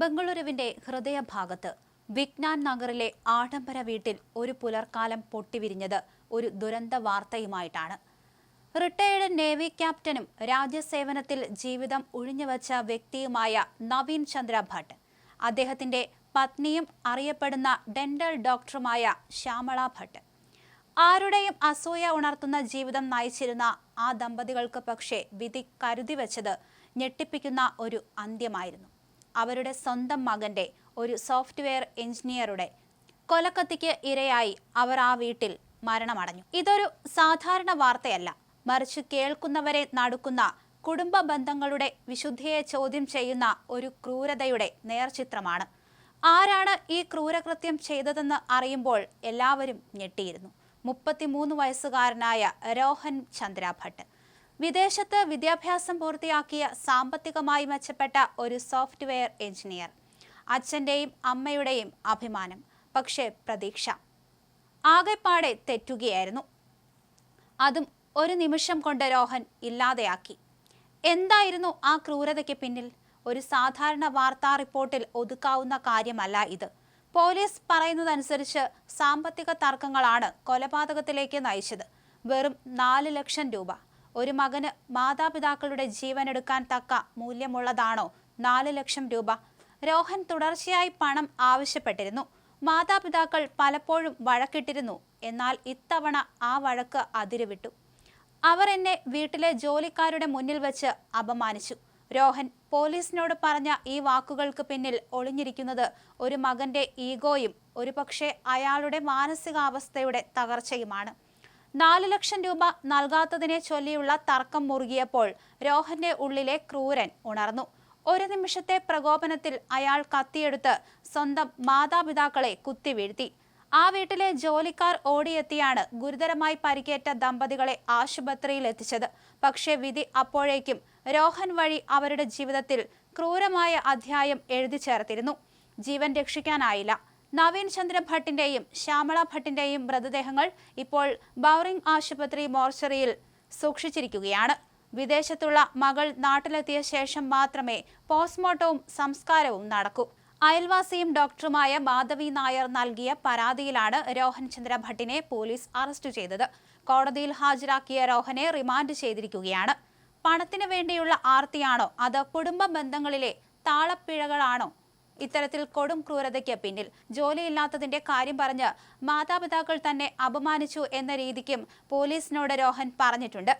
ബംഗളൂരുവിന്റെ ഹൃദയഭാഗത്ത് വിജ്ഞാൻ നഗറിലെ ആഡംബര വീട്ടിൽ ഒരു പുലർക്കാലം പൊട്ടിവിരിഞ്ഞത് ഒരു ദുരന്ത വാർത്തയുമായിട്ടാണ്. റിട്ടയേർഡ് നേവി ക്യാപ്റ്റനും രാജ്യസേവനത്തിൽ ജീവിതം ഒഴിഞ്ഞുവച്ച വ്യക്തിയുമായ നവീൻ ചന്ദ്ര ഭട്ട് അദ്ദേഹത്തിന്റെ പത്നിയും അറിയപ്പെടുന്ന ഡെന്റൽ ഡോക്ടറുമായ ശ്യാമള ഭട്ട്. ആരുടെയും അസൂയ ഉണർത്തുന്ന ജീവിതം നയിച്ചിരുന്ന ആ ദമ്പതികൾക്ക് പക്ഷേ വിധി കരുതി വച്ചത് ഞെട്ടിപ്പിക്കുന്ന ഒരു അന്ത്യമായിരുന്നു. അവരുടെ സ്വന്തം മകന്റെ ഒരു സോഫ്റ്റ്വെയർ എഞ്ചിനീയറുടെ കൊലക്കത്തിക്ക് ഇരയായി അവർ ആ വീട്ടിൽ മരണമടഞ്ഞു. ഇതൊരു സാധാരണ വാർത്തയല്ല. മറിച്ച് കേൾക്കുന്നവരെ നടുക്കുന്ന കുടുംബ ബന്ധങ്ങളുടെ വിശുദ്ധിയെ ചോദ്യം ചെയ്യുന്ന ഒരു ക്രൂരതയുടെ നേർചിത്രമാണ്. ആരാണ് ഈ ക്രൂരകൃത്യം ചെയ്തതെന്ന് അറിയുമ്പോൾ എല്ലാവരും ഞെട്ടിയിരുന്നു. മുപ്പത്തിമൂന്ന് വയസ്സുകാരനായ രോഹൻ ചന്ദ്ര ഭട്ട് വിദേശത്ത് വിദ്യാഭ്യാസം പൂർത്തിയാക്കിയ സാമ്പത്തികമായി മെച്ചപ്പെട്ട ഒരു സോഫ്റ്റ്വെയർ എഞ്ചിനീയർ. അച്ഛന്റെയും അമ്മയുടെയും അഭിമാനം പക്ഷേ പ്രതീക്ഷ. ആകെപ്പാടെ തെറ്റുകയായിരുന്നു. അതും ഒരു നിമിഷം കൊണ്ട് രോഹൻ ഇല്ലാതെയാക്കി. എന്തായിരുന്നു ആ ക്രൂരതയ്ക്ക് പിന്നിൽ? ഒരു സാധാരണ വാർത്താ റിപ്പോർട്ടിൽ ഒതുക്കാവുന്ന കാര്യമല്ല ഇത്. പോലീസ് പറയുന്നതനുസരിച്ച് സാമ്പത്തിക തർക്കങ്ങളാണ് കൊലപാതകത്തിലേക്ക് നയിച്ചത്. വെറും നാല് ലക്ഷം രൂപ. ഒരു മകന് മാതാപിതാക്കളുടെ ജീവനെടുക്കാൻ തക്ക മൂല്യമുള്ളതാണോ? നാല് ലക്ഷം രൂപ. രോഹൻ തുടർച്ചയായി പണം ആവശ്യപ്പെട്ടിരുന്നു. മാതാപിതാക്കൾ പലപ്പോഴും വഴക്കിട്ടിരുന്നു. എന്നാൽ ഇത്തവണ ആ വഴക്ക് അതിരുവിട്ടു. അവർ എന്നെ വീട്ടിലെ ജോലിക്കാരുടെ മുന്നിൽ വെച്ച് അപമാനിച്ചു. രോഹൻ പോലീസിനോട് പറഞ്ഞ ഈ വാക്കുകൾക്ക് പിന്നിൽ ഒളിഞ്ഞിരിക്കുന്നത് ഒരു മകന്റെ ഈഗോയും ഒരുപക്ഷെ അയാളുടെ മാനസികാവസ്ഥയുടെ തകർച്ചയുമാണ്. നാല് ലക്ഷം രൂപ നൽകാത്തതിനെ ചൊല്ലിയുള്ള തർക്കം മുറുകിയപ്പോൾ രോഹന്റെ ഉള്ളിലെ ക്രൂരൻ ഉണർന്നു. ഒരു നിമിഷത്തെ പ്രകോപനത്തിൽ അയാൾ കത്തിയെടുത്ത് സ്വന്തം മാതാപിതാക്കളെ കുത്തിവീഴ്ത്തി ആ വീട്ടിലെ ജോലിക്കാർ ഓടിയെത്തിയാണ് ഗുരുതരമായി പരിക്കേറ്റ ദമ്പതികളെ ആശുപത്രിയിൽ എത്തിച്ചത്. പക്ഷേ വിധി അപ്പോഴേക്കും രോഹൻ വഴി അവരുടെ ജീവിതത്തിൽ ക്രൂരമായ അധ്യായം എഴുതി ചേർത്തിരുന്നു. ജീവൻ രക്ഷിക്കാനായില്ല. നവീൻ ചന്ദ്ര ഭട്ടിന്റെയും ശ്യാമള ഭട്ടിന്റെയും മൃതദേഹങ്ങൾ ഇപ്പോൾ ബൗറിംഗ് ആശുപത്രി മോർച്ചറിയിൽ സൂക്ഷിച്ചിരിക്കുകയാണ്. വിദേശത്തുള്ള മകൾ നാട്ടിലെത്തിയ ശേഷം മാത്രമേ പോസ്റ്റ്മോർട്ടവും സംസ്കാരവും നടക്കൂ. അയൽവാസിയും ഡോക്ടറുമായ മാധവി നായർ നൽകിയ പരാതിയിലാണ് രോഹൻ ചന്ദ്ര ഭട്ടിനെ പോലീസ് അറസ്റ്റ് ചെയ്തത്. കോടതിയിൽ ഹാജരാക്കിയ രോഹനെ റിമാൻഡ് ചെയ്തിരിക്കുകയാണ്. പണത്തിനു വേണ്ടിയുള്ള ആർത്തിയാണോ അത് കുടുംബ ബന്ധങ്ങളിലെ താളപ്പിഴകളാണോ ഇത്തരത്തിൽ കൊടും ക്രൂരതയ്ക്ക് പിന്നിൽ. ജോലിയില്ലാത്തതിന്റെ കാര്യം പറഞ്ഞ് മാതാപിതാക്കൾ തന്നെ അപമാനിച്ചു എന്ന രീതിക്കും പോലീസിനോട് രോഹൻ പറഞ്ഞിട്ടുണ്ട്.